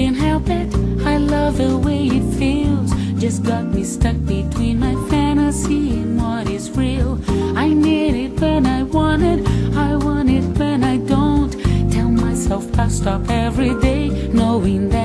can't help it. I love the way it feels. Just got me stuck between my fantasy and what is real. I need it when I want it. I want it when I don't. Tell myself I'll stop every day, knowing that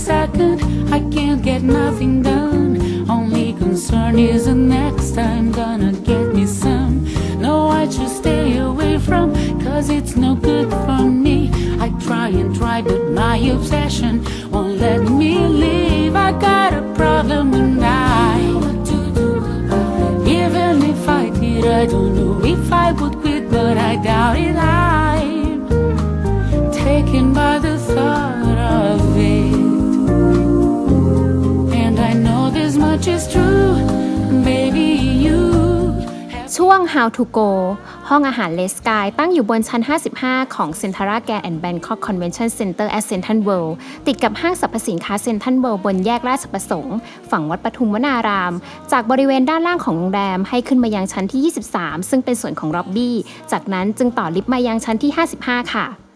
second. I can't get nothing done. Only concern is the next time gonna get me some. No, I should stay away from, cause it's no good for me. I try and try, but my obsession won't let me leave. I got a problem and I. Even if I did, I don't know if I would quit, but I doubt it. I'm taken ช่วง How to Go ห้องอาหารเลสกายตั้งอยู่บนชั้น 55 ของ c e n t r a g a and Bangkok Convention Center at Central World ติดกับห้างสรรพสินค้า Central World บนแยกราชประสงค์ ฝั่งวัดปทุมวนาราม จากบริเวณด้านล่างของโรงแรมให้ขึ้นมายังชั้นที่ 23 ซึ่งเป็นส่วนของล็อบบี้ จากนั้นจึงต่อลิฟต์มายังชั้นที่ 55 ค่ะ